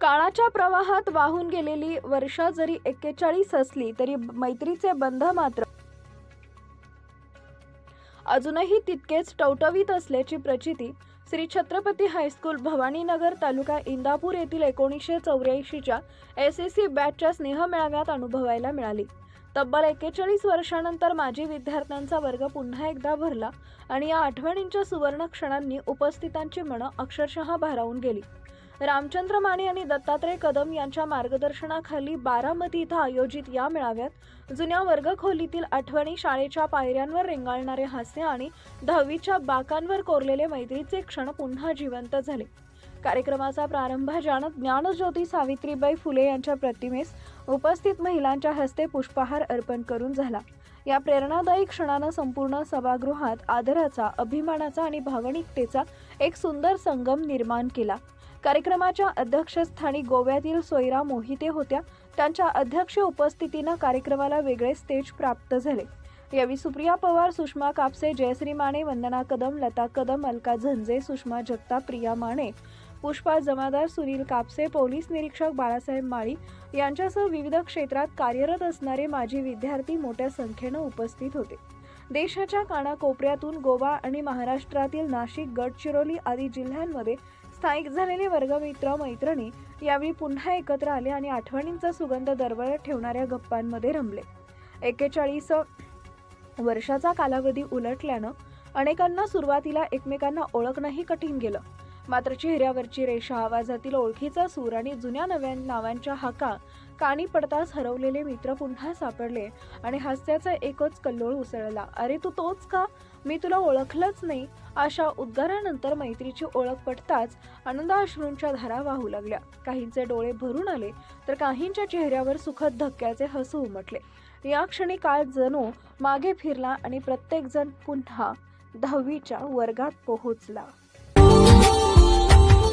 काळाच्या प्रवाहात वाहून गेलेली वर्षा जरी एक्केचाळीस असली तरी मैत्रीचे बंध मात्र अजूनही तितकेच टवटवीत असल्याची प्रचिती श्री छत्रपती हायस्कूल भवानीनगर तालुका इंदापूर येथील एकोणीसशे चौऱ्याऐंशीच्या एस एस सी बॅचच्या स्नेहमेळाव्यात अनुभवायला मिळाली. तब्बल एक्केचाळीस वर्षानंतर माजी विद्यार्थ्यांचा वर्ग पुन्हा एकदा भरला आणि या आठवणींच्या सुवर्ण क्षणांनी उपस्थितांची मनं अक्षरशः भारावून गेली. रामचंद्र माने आणि दत्तात्रय कदम यांच्या मार्गदर्शनाखाली बारामती इथं आयोजित या मेळाव्यात जुन्या वर्गखोलीतील आठवणी शाळेच्या पायऱ्यांवर रेंगाळणारे हास्य आणि दहावीच्या बाकांवर कोरलेले मैत्रीचे क्षण पुन्हा जिवंत झाले. कार्यक्रमाचा प्रारंभ जाणत ज्ञानज्योती सावित्रीबाई फुले यांच्या प्रतिमेस उपस्थित महिलांच्या हस्ते पुष्पहार अर्पण करून झाला. या प्रेरणादायी क्षणानं संपूर्ण सभागृहात आदराचा अभिमानाचा आणि भावनिकतेचा एक सुंदर संगम निर्माण केला. कार्यक्रमाच्या अध्यक्षस्थानी गोव्यातील सोयरा मोहिते होत्या. त्यांच्या अध्यक्ष उपस्थितीनं कार्यक्रमाला वेगळे स्टेज प्राप्त झाले. यावेळी सुप्रिया पवार सुषमा कापसे जयश्री माने वंदना कदम लता कदम अलका झंजे सुषमा जगताप प्रिया माने पुष्पा जमादार सुनील कापसे पोलीस निरीक्षक बाळासाहेब माळी यांच्यासह विविध क्षेत्रात कार्यरत असणारे माजी विद्यार्थी मोठ्या संख्येनं उपस्थित होते. देशाच्या कानाकोपऱ्यातून गोवा आणि महाराष्ट्रातील नाशिक गडचिरोली आदी जिल्ह्यांमध्ये स्थायिक झालेले वर्गमित्र मैत्रिणी यावेळी पुन्हा एकत्र आले आणि आठवणींचा सुगंध दरवळत ठेवणाऱ्या गप्पांमध्ये रमले. एकेचाळीस वर्षाचा कालावधी उलटल्यानं अनेकांना सुरुवातीला एकमेकांना ओळखणंही कठीण गेलं. मात्र चेहऱ्यावरची रेषा आवाजातील ओळखीचा सूर आणि जुन्या नव्या नावांच्या हाका कानी पडताच हरवलेले मित्र पुन्हा सापडले आणि हास्याचा एकच कल्लोळ उसळला. अरे तू तोच का? मी तुला ओळखलंच नाही. अशा उद्गारानंतर मैत्रीची ओळख पटताच आनंदाश्रूंच्या धारा वाहू लागल्या. काहींचे डोळे भरून आले तर काहींच्या चेहऱ्यावर सुखद धक्क्याचे हसू उमटले. या क्षणी काळ जणू मागे फिरला आणि प्रत्येकजण पुन्हा दहावीच्या वर्गात पोहोचला.